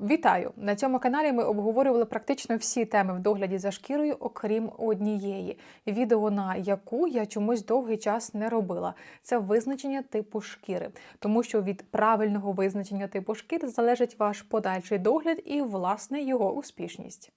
Вітаю! На цьому каналі ми обговорювали практично всі теми в догляді за шкірою, окрім однієї. Відео на яку я чомусь довгий час не робила. Це визначення типу шкіри, тому що від правильного визначення типу шкіри залежить ваш подальший догляд і власне його успішність.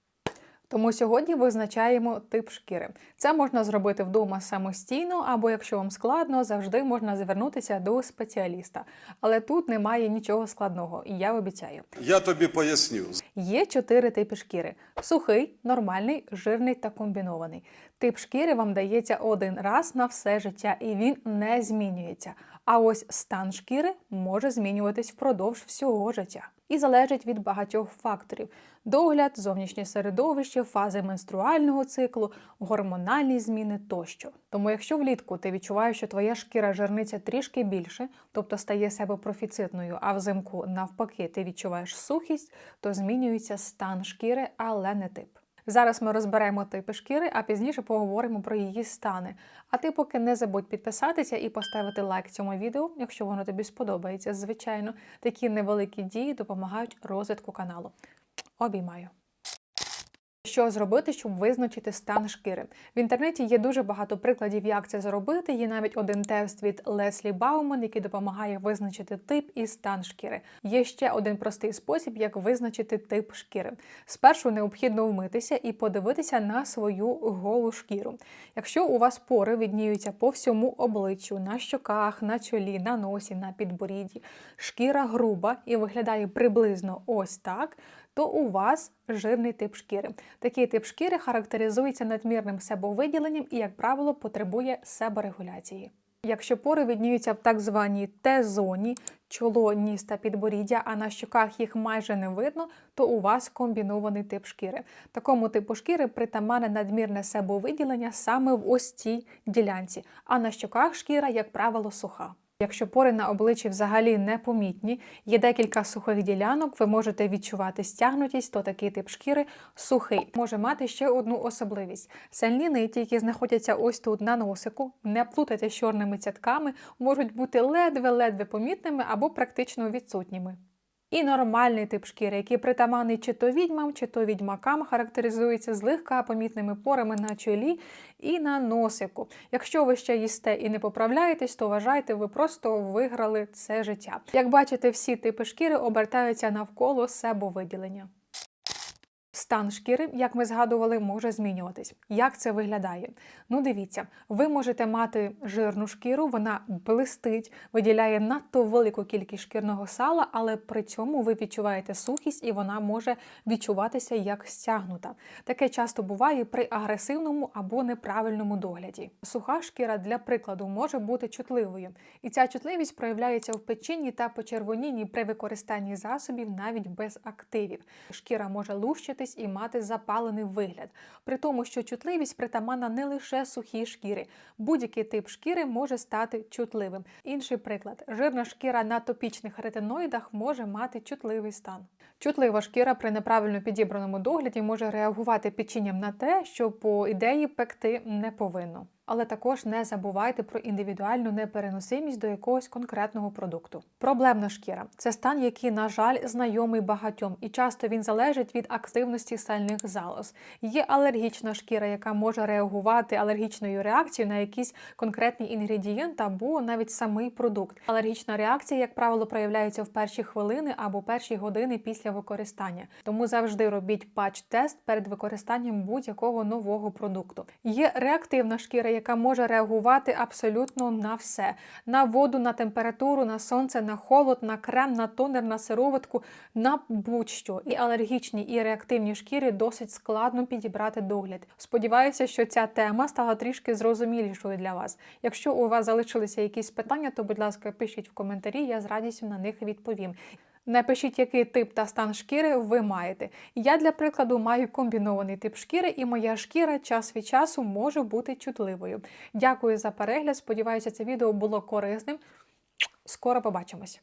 Тому сьогодні визначаємо тип шкіри. Це можна зробити вдома самостійно, або якщо вам складно, завжди можна звернутися до спеціаліста. Але тут немає нічого складного, і я обіцяю. Я тобі поясню. Є чотири типи шкіри: сухий, нормальний, жирний та комбінований. Тип шкіри вам дається один раз на все життя, і він не змінюється. А ось стан шкіри може змінюватись впродовж всього життя і залежить від багатьох факторів: догляд, зовнішнє середовище, фази менструального циклу, гормональні зміни тощо. Тому, якщо влітку ти відчуваєш, що твоя шкіра жирниця трішки більше, тобто стає себе профіцитною, а взимку навпаки ти відчуваєш сухість, то змінюється стан шкіри, але не тип. Зараз ми розберемо типи шкіри, а пізніше поговоримо про її стани. А ти поки не забудь підписатися і поставити лайк цьому відео, якщо воно тобі сподобається. Звичайно, такі невеликі дії допомагають розвитку каналу. Обіймаю. Що зробити, щоб визначити стан шкіри? В інтернеті є дуже багато прикладів, як це зробити. Є навіть один тест від Леслі Бауман, який допомагає визначити тип і стан шкіри. Є ще один простий спосіб, як визначити тип шкіри. Спершу необхідно вмитися і подивитися на свою голу шкіру. Якщо у вас пори відніються по всьому обличчю, на щоках, на чолі, на носі, на підборідді, шкіра груба і виглядає приблизно ось так то у вас жирний тип шкіри. Такий тип шкіри характеризується надмірним себовиділенням і, як правило, потребує себорегуляції. Якщо пори відніються в так званій Т-зоні, чоло, ніс та підборіддя, а на щоках їх майже не видно, то у вас комбінований тип шкіри. Такому типу шкіри притаманне надмірне себовиділення саме в ось цій ділянці, а на щоках шкіра, як правило, суха. Якщо пори на обличчі взагалі непомітні, є декілька сухих ділянок, ви можете відчувати стягнутість, то такий тип шкіри сухий. Може мати ще одну особливість. Сальні ниті, які знаходяться ось тут на носику, не плутайте з чорними цятками, можуть бути ледве-ледве помітними або практично відсутніми. І нормальний тип шкіри, який притаманний чи то відьмам, чи то відьмакам, характеризується злегка помітними порами на чолі і на носику. Якщо ви ще їсте і не поправляєтесь, то вважайте, ви просто виграли це життя. Як бачите, всі типи шкіри обертаються навколо себовиділення. Стан шкіри, як ми згадували, може змінюватись. Як це виглядає? Ну, дивіться, ви можете мати жирну шкіру, вона блистить, виділяє надто велику кількість шкірного сала, але при цьому ви відчуваєте сухість і вона може відчуватися як стягнута. Таке часто буває при агресивному або неправильному догляді. Суха шкіра, для прикладу, може бути чутливою, і ця чутливість проявляється в печінні та почервонінні при використанні засобів навіть без активів. Шкіра може лущити і мати запалений вигляд, при тому, що чутливість притаманна не лише сухій шкірі. Будь-який тип шкіри може стати чутливим. Інший приклад: жирна шкіра на топічних ретиноїдах може мати чутливий стан. Чутлива шкіра при неправильно підібраному догляді може реагувати печінням на те, що по ідеї пекти не повинно. Але також не забувайте про індивідуальну непереносимість до якогось конкретного продукту. Проблемна шкіра це стан, який, на жаль, знайомий багатьом, і часто він залежить від активності сальних залоз. Є алергічна шкіра, яка може реагувати алергічною реакцією на якийсь конкретний інгредієнт або навіть самий продукт. Алергічна реакція, як правило, проявляється в перші хвилини або перші години після використання. Тому завжди робіть патч-тест перед використанням будь-якого нового продукту. Є реактивна шкіра, яка може реагувати абсолютно на все: на воду, на температуру, на сонце, на холод, на крем, на тонер, на сироватку, на будь-що. І алергічні, і реактивні шкіри досить складно підібрати догляд. Сподіваюся, що ця тема стала трішки зрозумілішою для вас. Якщо у вас залишилися якісь питання, то будь ласка, пишіть в коментарі, я з радістю на них відповім. Напишіть, який тип та стан шкіри ви маєте. Я, для прикладу, маю комбінований тип шкіри, і моя шкіра час від часу може бути чутливою. Дякую за перегляд. Сподіваюся, це відео було корисним. Скоро побачимось!